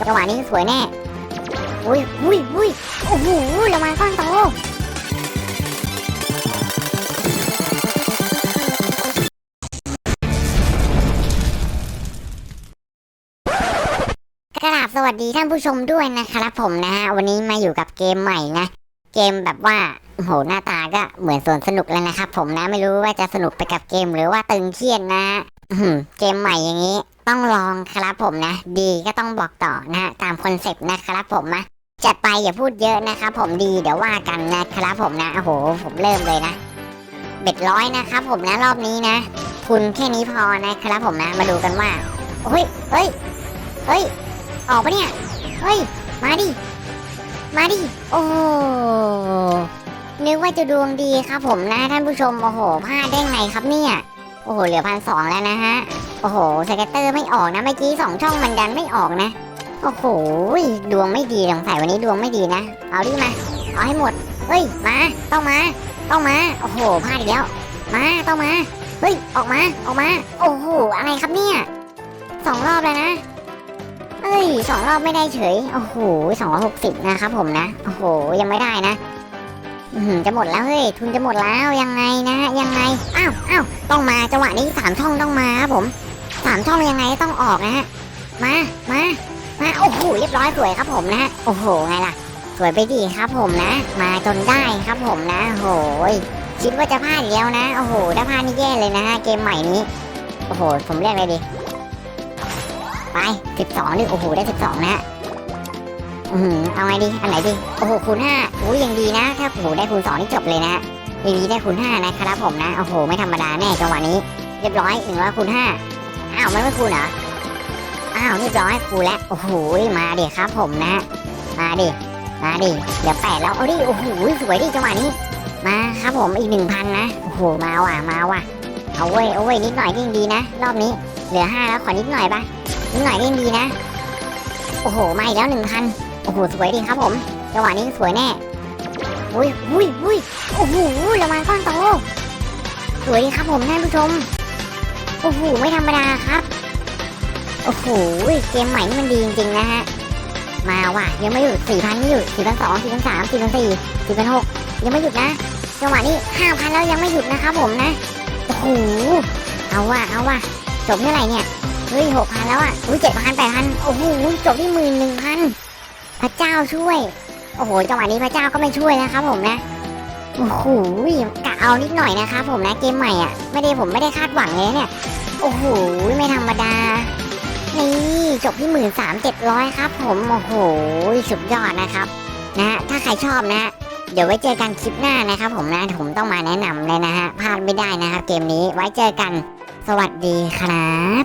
จังหวะนี้สวยแน่ อุ้ยอุ้ยอุ้ยโอ้โหระวังก้อนโตกราบสวัสดีท่านผู้ชมด้วยนะครับผมนะฮะ วันนี้มาอยู่กับเกมใหม่นะ เกมแบบว่าโหหน้าตาก็เหมือนสวนสนุกแล้วนะครับผมนะไม่รู้ว่าจะสนุกไปกับเกมหรือว่าตึงเครียดนะเกมใหม่อย่างนี้ ต้องลองครับผมนะ ดีก็ต้องบอกต่อนะฮะตามคอนเซปต์นะครับผมนะจัดไปอย่าพูดเยอะนะครับผมดีเดี๋ยวว่ากันนะครับผมนะโอ้โห ผมเริ่มเลยนะเบ็ดร้อยนะครับผมนะรอบนี้นะ ทุนแค่นี้พอนะครับผมนะมาดูกันว่าเฮ้ยเฮ้ยเฮ้ยออกปะเนี่ยเฮ้ยมาดิมาดิโอ้นึกว่าจะดวงดีครับผมนะท่านผู้ชมโอ้โหพลาดได้ไงครับเนี่ยโอ้โหเหลือพันสองแล้วนะฮะ โอ้โหสเก็ตเตอร์ไม่ออกนะเมื่อกี้สองช่องมันดันไม่ออกนะ โอ้โหดวงไม่ดีสงสัยวันนี้ดวงไม่ดีนะ เอาดิมา เอาให้หมด เฮ้ย มา ต้องมา ต้องมา โอ้โหพลาดอีกแล้ว มา ต้องมา เฮ้ย ออกมา ออกมา โอ้โห อะไรครับเนี่ยสองรอบแล้วนะเอ้ยสองรอบไม่ได้เฉย โอ้โหสองร้อยหกสิบนะครับผมนะ โอ้โห ยังไม่ได้นะจะหมดแล้วเฮ้ย ทุนจะหมดแล้วยังไงนะ ยังไง อ้าวอ้าวต้องมาจังหวะนี้สามช่องต้องมาครับผม สามช่องยังไงต้องออกนะฮะ มา มา มา โอ้โห เรียบร้อยสวยครับผมนะ โอ้โห ไงล่ะ สวยไปดีครับผมนะ มาจนได้ครับผมนะโอ้โหยคิดว่าจะพลาดแล้วนะ โอ้โห ถ้าพลาดนี่แย่เลยนะฮะ เกมใหม่นี้ โอ้โห ผมเรียกเลยดิ ไปสิบสองดิ โอ้โห ได้สิบสองนะฮะอือหือเอาไงดี อันไหนดี โอ้โห คูณห้าโอ้ยังดีนะ ถ้าโอ้โห ได้คูณสองนี่จบเลยนะดีได้คูณห้านะครับผมนะ โอ้โห ไม่ธรรมดาแน่จังหวะนี้ เรียบร้อยหนึ่งร้อยคูณห้า อ้าวมันไม่คูณเหรอ อ้าวเรียบร้อยคูณแล้ว โอ้โหมาดิครับผมนะ มาดิ มาดิ เดี๋ยวแปดแล้วเอาดิ โอ้โหสวยดิจังหวะนี้ มาครับผมอีกหนึ่งพันนะ โอ้โหมาว่ะมาว่ะ เอาเว้ยเอาเว้ยนิดหน่อยก็ยังดีนะ รอบนี้ เหลือห้าแล้วขอนิดหน่อยปะนิดหน่อยก็ยังดีนะ โอ้โหมาอีกแล้วหนึ่งพันโอ้โหสวยดีครับผม จังหวะนี้สวยแน่อุ้ยอุ้ยอุ้ยโอ้โหระวังก้อนโตสวยดีครับผมท่านผู้ชม โอ้โห ไม่ธรรมดาครับ โอ้โห เกมใหม่นี่มันดีจริงๆนะฮะ มาว่ะ ยังไม่หยุดสี่พันไม่หยุดสี่พันสองสี่พันสามสี่พันสี่สี่พันหกยังไม่หยุดนะ จังหวะนี้ห้าพันแล้วยังไม่หยุดนะครับผมนะ โอ้โห เอาว่ะ เอาว่ะ จบเมื่อไหร่เนี่ย เฮ้ยหกพันแล้วอะอุ้ยเจ็ดพันแปดพันโอ้โห จบที่หมื่นหนึ่งพันพระเจ้าช่วย โอ้โห จังหวะนี้พระเจ้าก็ไม่ช่วยนะครับผมนะโอ้โหกะเอานิดหน่อยนะครับผมนะเกมใหม่อะ ไม่ได้ผมไม่ได้คาดหวังเลยเนี่ย โอ้โห ไม่ธรรมดา นี่จบที่หมื่นสามเจ็ดร้อยครับผม โอ้โห สุดยอดนะครับ นะ ถ้าใครชอบนะ เดี๋ยวไว้เจอกันคลิปหน้านะครับผมนะ ผมต้องมาแนะนำเลยนะฮะ พลาดไม่ได้นะครับเกมนี้ ไว้เจอกัน สวัสดีครับ